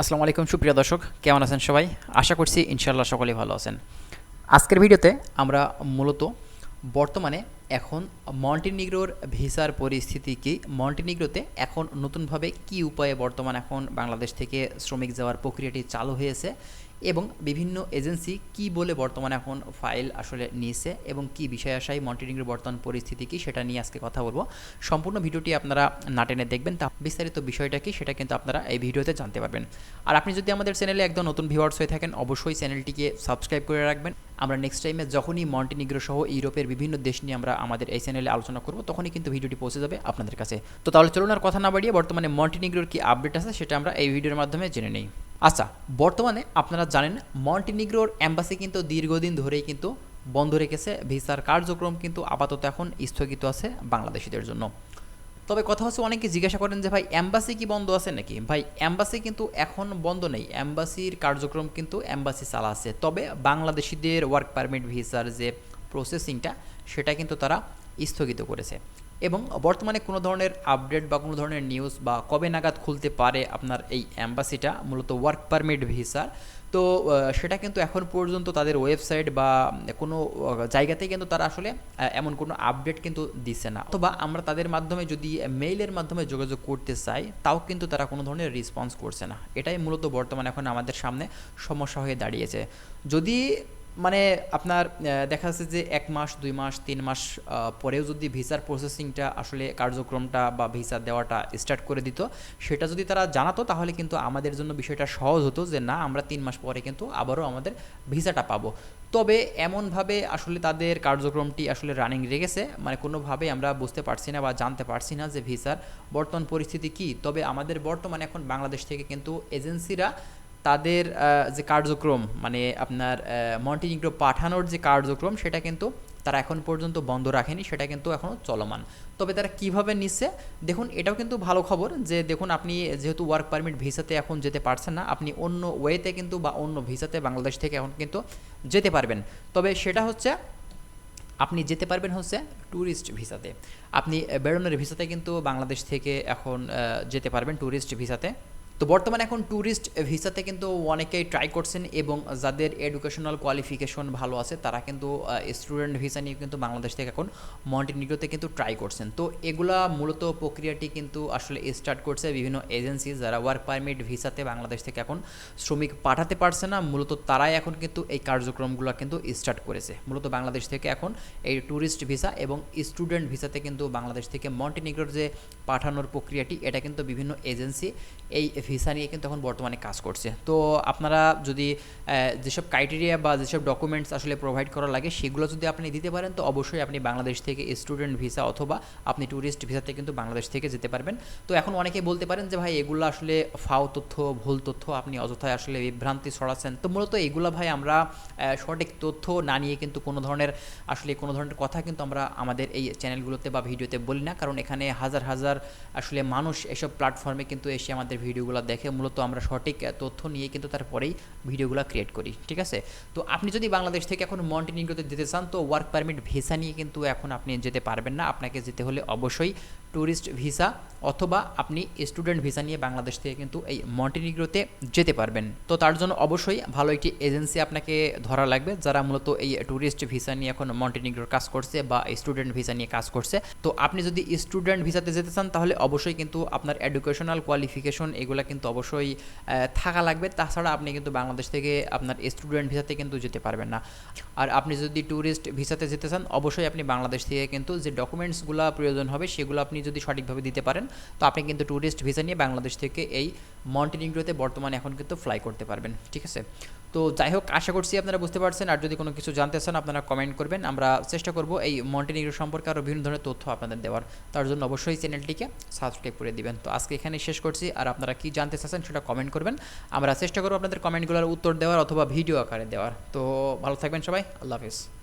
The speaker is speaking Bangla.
আসসালামু আলাইকুম, সুপ্রিয় দর্শক, কেমন আছেন সবাই? আশা করছি ইনশাল্লাহ সকলেই ভালো আছেন। আজকের ভিডিওতে আমরা মূলত বর্তমানে এখন মন্টিনিগ্রোর ভিসার পরিস্থিতি কি? মন্টিনিগ্রোতে এখন নতুনভাবে কি উপায়ে বর্তমান এখন বাংলাদেশ থেকে শ্রমিক যাওয়ার প্রক্রিয়াটি চালু হয়েছে? এবং বিভিন্ন এজেন্সি কি বলে বর্তমানে এখন ফাইল আসলে নিয়েছে এবং কি বিষয় আসায় মন্টিনিগ্রোর বর্তমান পরিস্থিতি কি সেটা নিয়ে আজকে কথা বলব। সম্পূর্ণ ভিডিওটি আপনারা নাটেনে দেখবেন, তা বিস্তারিত বিষয়টা কি সেটা কিন্তু আপনারা এই ভিডিওতে জানতে পারবেন। আর আপনি যদি আমাদের চ্যানেলে একদম নতুন ভিউয়ার্স হয়ে থাকেন, অবশ্যই চ্যানেলটিকে সাবস্ক্রাইব করে রাখবেন। আমরা নেক্সট টাইমে যখনই মন্টিনিগ্রো সহ ইউরোপের বিভিন্ন দেশ নিয়ে আমরা আমাদের এই চ্যানেলে আলোচনা করব, তখনই কিন্তু ভিডিওটি পৌঁছে যাবে আপনাদের কাছে। তো তাহলে চলুন আর কথা না বাড়িয়ে বর্তমানে মন্টিনিগ্রোর কি আপডেট আছে সেটা আমরা এই ভিডিওর মাধ্যমে জেনে নিই। আচ্ছা বর্তমানে আপনারা জানেন মন্টিনিগ্রোর অ্যাম্বাসি কিন্তু দীর্ঘদিন ধরেই কিন্তু বন্ধ রেখেছে। ভিসার কার্যক্রম কিন্তু আপাতত এখন স্থগিত আছে বাংলাদেশিদের জন্য। তবে কথা হচ্ছে, অনেকে জিজ্ঞাসা করেন যে, ভাই অ্যাম্বাসি কি বন্ধ আছে নাকি? ভাই অ্যাম্বাসি কিন্তু এখন বন্ধ নেই। অ্যাম্বাসির কার্যক্রম কিন্তু অ্যাম্বাসি চালা আছে তবে বাংলাদেশিদের ওয়ার্ক পারমিট ভিসার যে প্রসেসিংটা সেটা কিন্তু তারা স্থগিত করেছে। এবং বর্তমানে কোনো ধরনের আপডেট বা কোনো ধরনের নিউজ বা কবে নাগাদ খুলতে পারে আপনার এই অ্যাম্বাসিটা মূলত ওয়ার্ক পারমিট ভিসার তো সেটা কিন্তু এখন পর্যন্ত তাদের ওয়েবসাইট বা কোনো জায়গাতে কিন্তু তারা আসলে এমন কোনো আপডেট কিন্তু দিচ্ছে না। অথবা আমরা তাদের মাধ্যমে যদি মেইলের মাধ্যমে যোগাযোগ করতে চাই, তাও কিন্তু তারা কোনো ধরনের রেসপন্স করছে না। এটাই মূলত বর্তমানে এখন আমাদের সামনে সমস্যা হয়ে দাঁড়িয়েছে। যদি মানে আপনার দেখা যাচ্ছে যে এক মাস, দুই মাস, তিন মাস পরেও যদি ভিসার প্রসেসিংটা আসলে কার্যক্রমটা বা ভিসা দেওয়াটা স্টার্ট করে দিত, সেটা যদি তারা জানাতো, তাহলে কিন্তু আমাদের জন্য বিষয়টা সহজ হতো যে না, আমরা তিন মাস পরে কিন্তু আবারও আমাদের ভিসাটা পাবো। তবে এমনভাবে আসলে তাদের কার্যক্রমটি আসলে রানিং রেখেছে মানে কোনোভাবে আমরা বুঝতে পারছি না বা জানতে পারছি না যে ভিসার বর্তমান পরিস্থিতি কী। তবে আমাদের বর্তমানে এখন বাংলাদেশ থেকে কিন্তু এজেন্সিরা তাদের যে কার্যক্রম মানে আপনার মন্টিনিগ্রো পাঠানোর যে কার্যক্রম, সেটা কিন্তু তারা এখন পর্যন্ত বন্ধ রাখেনি, সেটা কিন্তু এখনও চলমান। তবে তারা কীভাবে নিচ্ছে, দেখুন, এটাও কিন্তু ভালো খবর যে, দেখুন, আপনি যেহেতু ওয়ার্ক পারমিট ভিসাতে এখন যেতে পারছেন না, আপনি অন্য ওয়েতে কিন্তু বা অন্য ভিসাতে বাংলাদেশ থেকে এখন কিন্তু যেতে পারবেন। তবে সেটা হচ্ছে, আপনি যেতে পারবেন হচ্ছে ট্যুরিস্ট ভিসাতে। আপনি বেরোনোর ভিসাতে কিন্তু বাংলাদেশ থেকে এখন যেতে পারবেন ট্যুরিস্ট ভিসাতে। তো বর্তমানে এখন ট্যুরিস্ট ভিসাতে কিন্তু অনেকেই ট্রাই করছেন এবং যাদের এডুকেশনাল কোয়ালিফিকেশন ভালো আছে, তারা কিন্তু স্টুডেন্ট ভিসা নিয়ে কিন্তু বাংলাদেশ থেকে এখন মন্টিনিগ্রোতে কিন্তু ট্রাই করছেন। তো এগুলা মূলত প্রক্রিয়াটি কিন্তু আসলে স্টার্ট করছে বিভিন্ন এজেন্সি যারা ওয়ার্ক পারমিট ভিসাতে বাংলাদেশ থেকে এখন শ্রমিক পাঠাতে পারছে না। মূলত তারাই এখন কিন্তু এই কার্যক্রমগুলো কিন্তু স্টার্ট করেছে। মূলত বাংলাদেশ থেকে এখন এই ট্যুরিস্ট ভিসা এবং স্টুডেন্ট ভিসাতে কিন্তু বাংলাদেশ থেকে মন্টিনিগ্রোর যে পাঠানোর প্রক্রিয়াটি, এটা কিন্তু বিভিন্ন এজেন্সি এই ভিসা নিয়ে কিন্তু এখন বর্তমানে কাজ করছে। তো আপনারা যদি যেসব ক্রাইটেরিয়া বা যেসব ডকুমেন্টস আসলে প্রোভাইড করা লাগে, সেগুলো যদি আপনি দিতে পারেন, তো অবশ্যই আপনি বাংলাদেশ থেকে স্টুডেন্ট ভিসা অথবা আপনি ট্যুরিস্ট ভিসাতে কিন্তু বাংলাদেশ থেকে যেতে পারবেন। তো এখন অনেকে বলতে পারেন যে, ভাই, এগুলো আসলে ফাও তথ্য, ভুল তথ্য, আপনি অযথায় আসলে বিভ্রান্তি ছড়াচ্ছেন। তো মূলত এগুলো, ভাই, আমরা সঠিক তথ্য না নিয়ে কিন্তু কোনো ধরনের, আসলে কোনো ধরনের কথা কিন্তু আমরা আমাদের এই চ্যানেলগুলোতে বা ভিডিওতে বলি না। কারণ এখানে হাজার হাজার আসলে মানুষ এসব প্ল্যাটফর্মে কিন্তু এসে আমাদের ভিডিওগুলো দেখে মূলত আমরা সঠিক তথ্য নিয়ে কিন্তু তারপরেই ভিডিওগুলো ক্রিয়েট করি, ঠিক আছে? তো আপনি যদি বাংলাদেশ থেকে এখন মন্টিনিগ্রোতে যেতে চান, তো ওয়ার্ক পারমিট ভিসা নিয়ে কিন্তু এখন আপনি যেতে পারবেন না। আপনাকে যেতে হলে অবশ্যই ট্যুরিস্ট ভিসা অথবা আপনি স্টুডেন্ট ভিসা নিয়ে বাংলাদেশ থেকে কিন্তু এই মন্টিনিগ্রোতে যেতে পারবেন। তো তার জন্য অবশ্যই ভালো একটি এজেন্সি আপনাকে ধরা লাগবে, যারা মূলত এই ট্যুরিস্ট ভিসা নিয়ে এখন মন্টিনিগ্রোর কাজ করছে বা স্টুডেন্ট ভিসা নিয়ে কাজ করছে। তো আপনি যদি স্টুডেন্ট ভিসাতে যেতে চান, তাহলে অবশ্যই কিন্তু আপনার এডুকেশনাল কোয়ালিফিকেশন এগুলো কিন্তু অবশ্যই থাকা লাগবে। তাছাড়া আপনি কিন্তু বাংলাদেশ থেকে আপনার স্টুডেন্ট ভিসাতে কিন্তু যেতে পারবেন না। আর আপনি যদি ট্যুরিস্ট ভিসাতে যেতে চান, অবশ্যই আপনি বাংলাদেশ থেকে কিন্তু যে ডকুমেন্টসগুলো প্রয়োজন হবে, সেগুলো আপনি যদি সঠিকভাবে দিতে পারেন, তো আপনি কিন্তু ট্যুরিস্ট ভিসা নিয়ে বাংলাদেশ থেকে এই মন্টিনিগ্রোতে বর্তমানে এখন কিন্তু ফ্লাই করতে পারবেন, ঠিক আছে? তো যাই হোক, আশা করছি আপনারা বুঝতে পারছেন। আর যদি কোনো কিছু জানতে চান, আপনারা কমেন্ট করবেন। আমরা চেষ্টা করব এই মন্টিনিগ্রো সম্পর্কে আরও বিভিন্ন ধরনের তথ্য আপনাদের দেওয়ার। তার জন্য অবশ্যই চ্যানেলটিকে সাবস্ক্রাইব করে দিবেন। তো আজকে এখানে শেষ করছি। আর আপনারা কি জানতে চাচ্ছেন, সেটা কমেন্ট করবেন। আমরা চেষ্টা করব আপনাদের কমেন্টগুলোর উত্তর দেওয়ার অথবা ভিডিও আকারে দেওয়ার। তো ভালো থাকবেন সবাই। আল্লাহ হাফিজ।